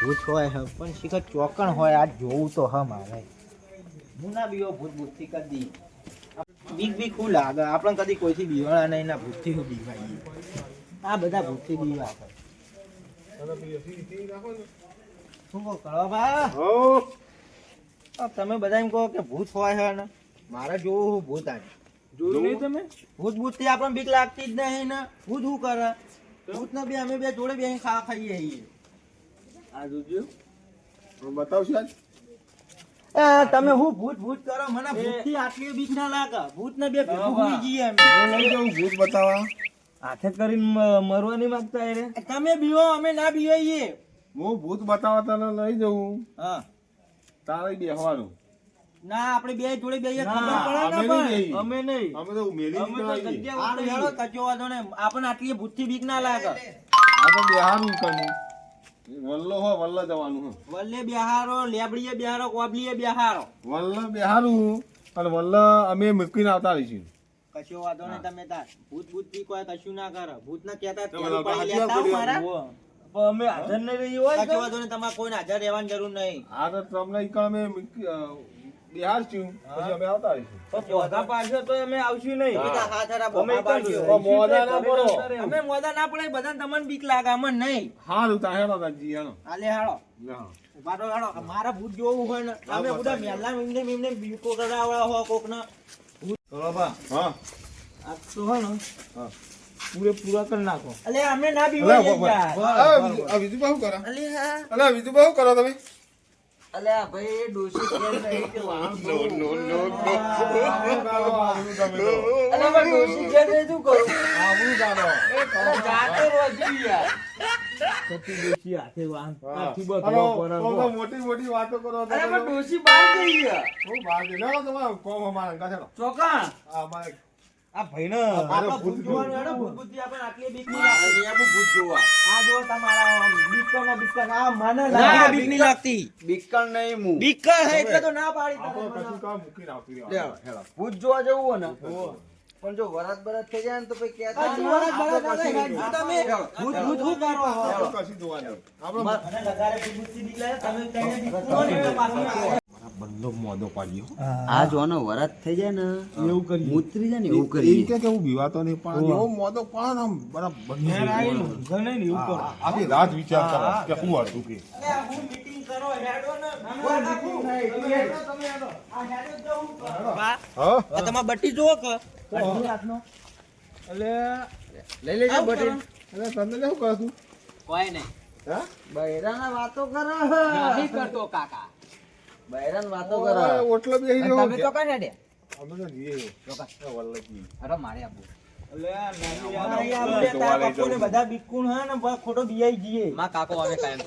ભૂત હોય હ પણ શિખર ચોકણ હોય આ જોવું તો હ મારે. હું ના બીવો ભૂત ભૂતથી કદી બીક બીક હું લાગે. આપણે કદી કોઈથી બીવાના નહીં ના ભૂતથી હું બીવાઈએ. આ બધા ભૂતથી બીવા શું કહો કરો બા હો તમે બધા એમ કહો કે ભૂત હોય હે ને? મારે જોવું હું ભૂત આજે જોયું તમે? ભૂત ભૂતથી આપણને બીક લાગતી જ નહીં ને. ભૂત શું કરે? ભૂત ને બે અમે બે જોડે બે ખાવા ખાઈએ છીએ. આ જોજો બતાવશો આજ તમે હું ભૂત ભૂત કરો મને ભૂતથી આટલી બીક ના લાગે ભૂત ને બે ભેગું. હુઈ જઈએ હું લઈ જાઉં ભૂત બતાવવા હાથે કરીને મરવા નહીં માંગતા રે તમે બીવો અમે ના બીવાઈએ હું ભૂત બતાવવા તને લઈ જઉં હા તારે બેહવાનું ના આપણે બે જોડે બે ખબર પડે ને પણ. અમે નહીં અમે તો મેલી અમે તો. જગ્યા હેડો, કચો વાંધો ને આપણને આટલી ભૂતથી બીક ના લાગે આ તો બેહારું કને વલ્લો હો વલ્લો જવાનું હો. વલ્લે બિહારો લેબડીએ બિહારો કોબલીએ બિહારો. વલ્લો બિહારું અને વલ્લો અમે મૂકીને આવતા રહીશું કશો વાંધો નહીં તમે તાર. ભૂત ભૂતથી કોઈ કશું ના કરે. ભૂત ના કહેતા તો પડી લેતા મારા. અમે હાજર નહીં રહી હોય કશો વાંધો નહીં તમારે કોઈને હાજર રહેવાની જરૂર નહીં. આ તો તમને અમે બેહારશું પછી અમે આવતા રહીશું ચોથા પાછળ તો અમે આવશું નહીં અમે મોઢા ના પડો. અમે મોદા ના પડે બધાને તમને બીક લાગે અમને નહીં હારું તા હેડો તા હેડો હાલે હાડો લે હા. ઊભા તો હાડો મારા ભૂત જોવું હોય ને અમે બધા મેલા એમને એમને બીકો કરાવડા હો કોક ના હા આ તો હો ને હા પૂરે પૂરા કરી નાખો અલે અમે ના અલા, બીવાઈએ બ- બ- યાર. આ બીજું- આ કરો અલે હા અલા બીજું બહુ કરો તમે અલે ભાઈ એ ડોશી નહીં કે વાહન અરે પણ ડોશી કે નહીં શું કરું? આવું ગાડો જાતે રોજી યાર. સતી ડોશી હાથે વાહન આખી બધું હલો, બરાબર. કોમ તો મોટી મોટી વાતો કરો તમે. બહાર હું કોમ અમારા ચોકા આ અમારે આ ભાઈને આપણા ભૂત ભૂત જોવાનું હેડો, ભૂત ભૂતથી આપણને આટલી બીક નહીં લાગતી. આ જો તમારા આમ બીકણ બીકણ, આ મને લાગે. બીક નહીં લાગતી. બીકણ નહીં હું બીકણ હે એટલે તો ના પાડી આપણે કશું કામ મૂકીને આવતી રહેવાનું. ભૂત જોવા જવું હોય ને? પણ જો વરાત બરાત થઈ જાય ને તો પછી કહેતા. તમે ભૂત ભૂત શું કરો કશું જોવા આપણે મને ભૂત તમે કરો. બંધો મોદો પાડ્યો આ જોનો વરત થઈ જાય ને એવું કરી ઉતરી જાય ને એવું એ કરીએ કે હું બીવાતો નહીં પણ એવો મોદો પણ આમ બરાબર ઘેર નહીં ને એવું કરો. આખી રાત વિચાર કરો કે શું હતું કે એટલે હું meeting કરો, હેડો ને. કોઈ meeting નહીં. તમે હેડો, આ હેડો જ કરો. હા કે? એટલે લઈ લેજો આવું એટલે તમને શું કહું છું કોઈ નહીં. હા બૈરાના વાતો કરે નહીં કરતો કાકા. બૈરાન વાતો કરે. ઓટલો તમે તો? અમે જઈએ એ વલ્લભજી. અરે મારે ખોટો બિયાઈ જઈએ. માં કાકો આવે કાયમ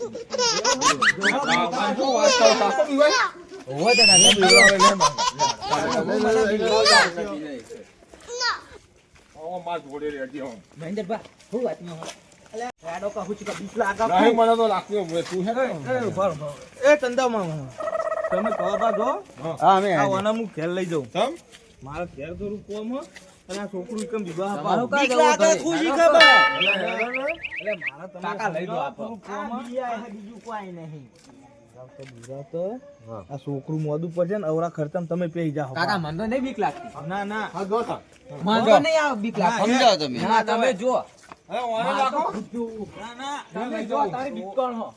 ચંદા માં એ ચંદામાં તમે કહો જો હા અમે આ હું ઘેર લઈ જાઉં તમ? મારા ખેર થોડું કોમ અને આ છોકરું એકમ વિવાહ પાડો કા લાગે, ખુશી ખબર. એટલે મારા તમે કાકા લઈ દો આપો. આ હો. હે, બીજું કોઈ નહીં. તો બીજા તો આ છોકરું મોદું પડશે ને અવરા ખર્ચામાં તમે પેઈ જાઓ મને તો નહીં બીક લાગતી. ના ના હા, જો મને નહીં આવે બીક લાગે. સમજાવો તમે ના, તમે જો. હવે ઓને રાખો. ના ના તમે જો, જાઉં. તારી બીકણ હો.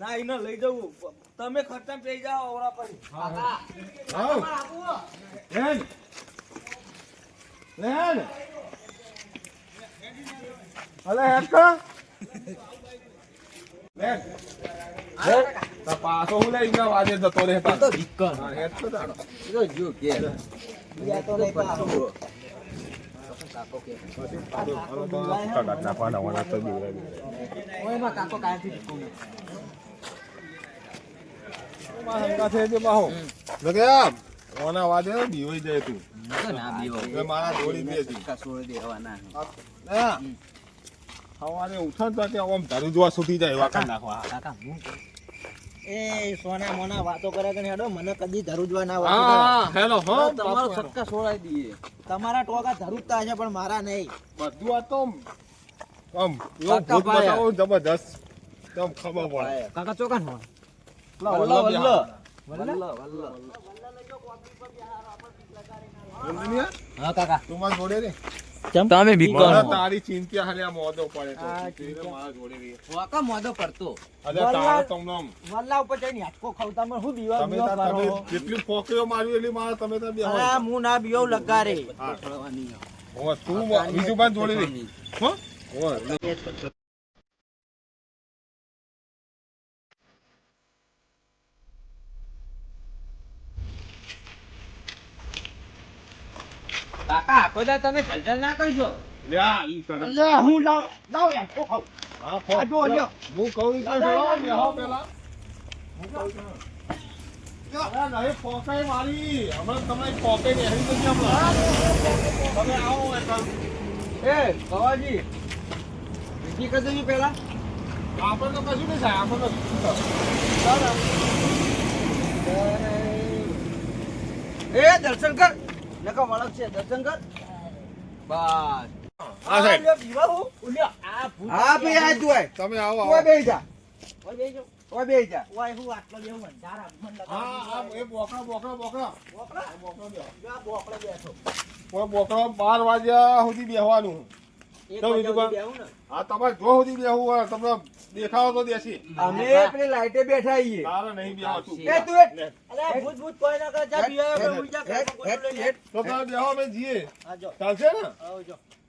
ના એને લઈ જવું તમે ખર્ચા થઈ જાઓ ઓરા પર આવ. લેન. લેન. અલે હેડ કર. લેન. તો પાછો હું લઈ ગયો આજે જતો રહે પાછો. હા, હેડ તો તારો. જો જો કે બીયા તો નહીં પાડો. કાકા તો. ઓય, એમાં કાકો કાંઈથી બીકું નહીં. મારા હંગાથે જે બાહો. જો કે આમ, ઓના વાદે બીવાઈ જાય તું. ના બીવો મારા જોડી બે હતી. કસોડ દેવા હા. સવારે ઉઠો કે આમ ધરું જોવા છૂટી જાય એવા નાખવા. કાકા હું એ સોના મોના વાતો કરે કે હેડો મને કદી ધરુજવા ના વાતો હેલો હો તમારો છક્કા છોડાઈ દઈએ. તમારા ટોકા ધરુતા હશે પણ મારા નહીં. બધું આ તો આમ એવો ભૂત બતાવો જબરદસ્ત તમ ખબર પડે. કાકા ચોકાન હોય. વલ્લો વલ્લો વલ્લા? વલ્લો વલ્લો સમજી હા કાકા તું મારા જોડે રે તમે મને તારી ચિંતા હાલે મોદો પડે તો આ તું એને મારા જોડે રે વાકા મોદો પડતો અરે વલ્લા- તારે વલ્લા ઉપર જઈને હાથકો ખાવતા મને શું દીવા તમે તમે જેટલી ફોકરીઓ મારી એટલી મારા તમે તાર બે અરે હું ના બીઓ લગારે હા તું બીજું બાદ જોડે રે હો કાકા આખો દા તમે જલજલ ના કરજો લે ઈ કરે. અલ્યા હું લાવ લાવ યાર કો ખાવ હા, ફોક. જો લ્યો હું કહું તો પેલા. હું કહું છું. અરે નહીં, મારી. હમણાં તમે ફોકાઈ નેહરી જશે હમણાં. તમે આવો. એ કવાજી બીજી કદું ની પેલા આપણે તો કશું નહીં થાય તો એ દર્શન કર નકા વળક છે દર્શન કર. બસ. હા સાહેબ. લ્યો, બીવા ઉલ્યો આ ભૂત હા ભાઈ આ જોય તમે આવો ઓય બેહી જા. ઓય બેજો ઓય બેહી જા. ઓય હું આટલો જેવું અંધારા મન હા હા એ બોકડા બોકડા બોકડા બોકડા બોકડા બેહો. બોકડે બેઠો. કોઈ બોકડા બાર વાગ્યા સુધી બેહવાનું. બેહું તમારે જો સુધી હોય તમને દેખાવો તો દેશી. અમે પેલી લાઈટે બેઠા છીએ. તારે નહીં બેહવા એ તું એ ભૂત ભૂત કોઈ ના કરે જા બીવા આપણે ઉઈ જા ઘરમાં ગોઠવું લઈને. તો તમે બેહો અમે જઈએ. ચાલશે ને? આવો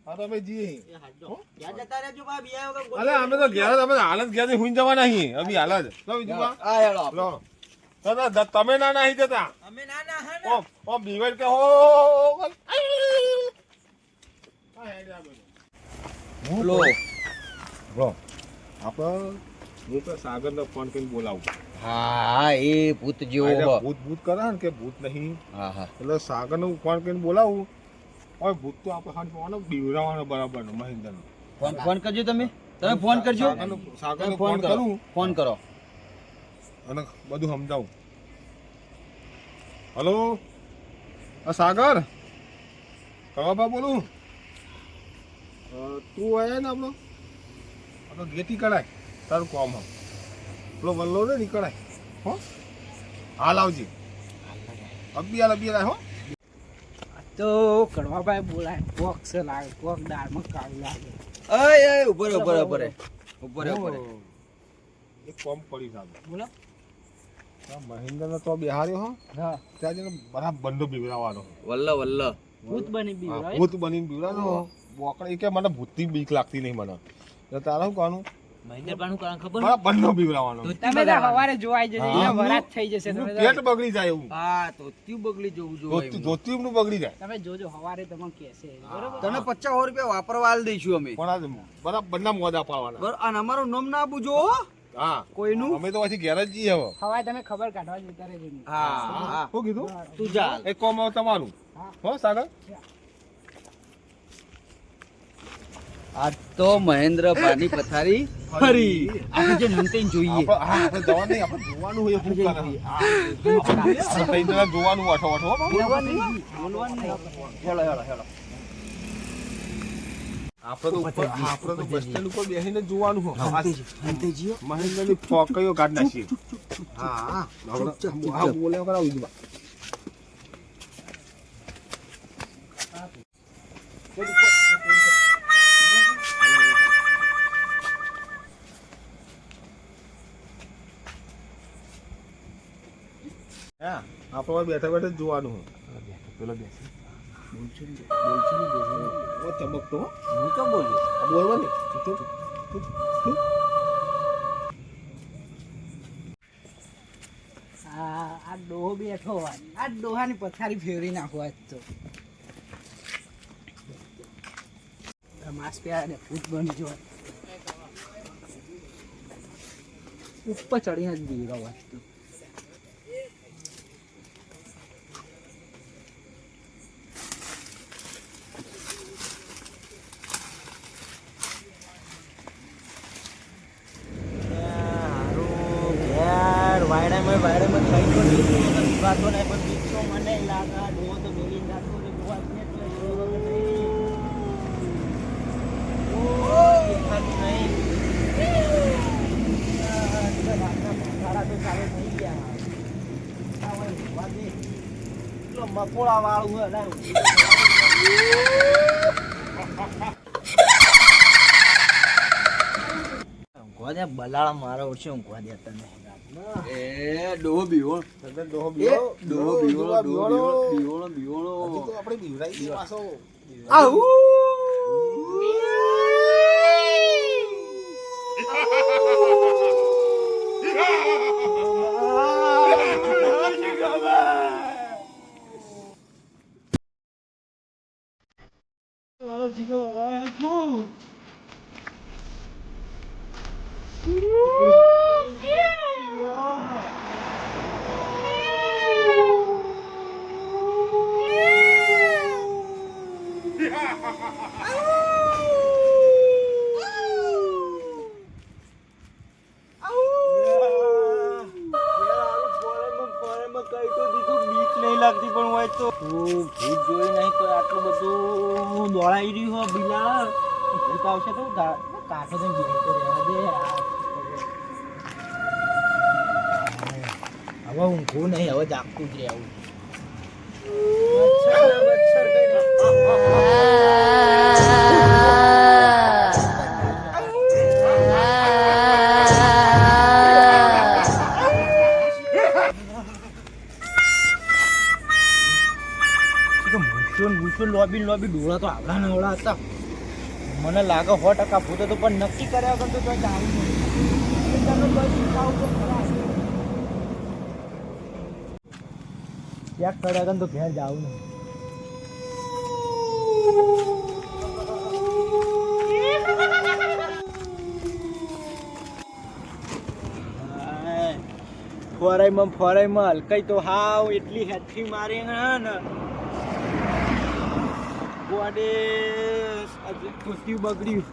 હા તો અમે જઈએ એ હાથ જો. યા જતા રહેજો બા બીવા વગર ગોઠવું અલે અમે તો ઘેર જ- અમે હાલત ઘેર હુઈ જવાના છીએ. અમે હાલ જ. બીજું આ હેડો લો. તો તમે ના નાહી જતા. અમે ના ના. હા ઓમ ઓમ બીવર કે હો. આ હેડે આ બધું. લો લો આપણે હું તો સાગરને ફોન કરીને બોલાવું. હા એ ભૂત જેવો ભૂત ભૂત કરે ને કે ભૂત નહીં. હા હા. એટલે સાગરને હું ફોન કરીને બોલાવું. હવે ભૂત તો આપણે ફોન બીવરાવાનો બરાબરનો મહેન્દ્રનો. ફોન ફોન કરજો તમે. તમે ફોન કરજો. સાગરને ફોન કરું. ફોન કરો. અને બધું સમજાવું. હલો? સાગર? કવા બોલું? તું આયા ને આપણો આપણો ગેટી કઢાય. તારું કોમ હમ પેલો વલ્લો ને નીકળાય હો? હાલ આવજે. અબિયાલ અબિયાલ હો. તો કડવાભાઈ બોલાય. કોક છે લાગે કોક દાળમાં કાળું લાગે. અય અય ઉપર ઉપર ઉપર ઉપર ઉપર એક કોમ પડી સાહેબ બોલો. મહેન્દ્ર તો બિહાર્યો હો. હા. ત્યાં જઈને બરાબર બંધો બીવરાવાનો વલ્લ વલ્લ. ભૂત બની બી ભૂત બની બીવરાનો બોકડા એ કે મને ભૂતથી બીક લાગતી નહીં મને. તો તારે શું કહેવાનું મહિન્દ્ર પાનું કારણ ખબર? બરાબર બંધો બીવરાવાનો તમે તો હવારે જોવાઈ જશે હા. અહીંયા વરાત થઈ જશે એનું તમે પેટ બગડી જાય એવું. હા તો ત્યું બગલી જવું જોઈએ ધોતી ધોતીનું બગડી જાય. તમે જોજો હવારે તમને કહેશે. બરોબર? તને પચાસ રૂપિયા વાપરવા દઈશું અમે. પણ બરાબર બંને મોદા પાડવાના અને અમારું નામ ના પૂછો હા. કોઈનું? અમે તો પછી ઘેર જ જઈએ હવે. હવારે તમે ખબર કાઢવા જતા રહેજો હા હા. શું કીધું? તું જા. એ કોમ તમારું. હો. સાગર? આ તો મહેન્દ્ર પાની પથારી ફરી આપણે જે નંતેન જોઈએ આપણે જવાનું નહીં આપણે જોવાનું હોય શું કરે આપણે જોવાનું અઠો અઠો હો બાબુ. હેલો હેલો હેલો આપણે તો ઉપર આપણે તો બસ સ્ટેન્ડ ઉપર બેસીને જોવાનું હોય મહેન્દ્રની ફોકયો કાઢ નાખી હા બોલ્યા બોલે કરાવું છું આપણે બેઠા બેઠા જોવાનું હોય પેલો બેસે ઓ ચમકતો હું તો ચૂપ, ચૂપ. આ આ ડોહો બેઠો હોય. આ ડોહાની પથારી ફેરવી નાખો આજ તો. માસ પ્યાર ભૂત બની જો ઉપર ચડીને જ બીરો આજ તો હારું ઘેર વાયડામાં વાયડામાં ખાઈ તો નહીં તો વિવાદો નહીં પણ બીજો મને લાગે આ ડોહો તો મેલી નાખો રે ડોહા છે એટલે એવો વખત નહીં. ઓ, દેખાતું નહીં. મકોડા વાળું હે ના. ઊંઘવા દે બલાળા મારા ઓછે ઊંઘવા દે તને. એ ડોહો બીવોળ તમે ડોહો ડોહો ડોહો આપણે પાછો. આઉ નહીં લાગતી પણ હોય તો તું ભૂત જોઈ નહીં તો આટલું બધું દોડાઈ રહ્યું હો બિલા ભૂત આવશે તો કાંઠે રહેવા દે હવે ઊંઘવું નહીં હવે જાગતું જ રહેવું મચ્છર મચ્છર કઈ મૂછો લોબી લોબી ડોળા તો આવડા નવડા હતા. મને લાગે સો ટકા ભૂત તો પણ નક્કી કર્યા વગર તો કોઈ ખરા ચેક કર્યા વગર તો ઘેર જાવું નહીં. ફોરાઈમાં ફોરાઈમાં હલકાઈ તો હાવ એટલી હેઠી મારી ને. ગોડે આજે બગડ્યું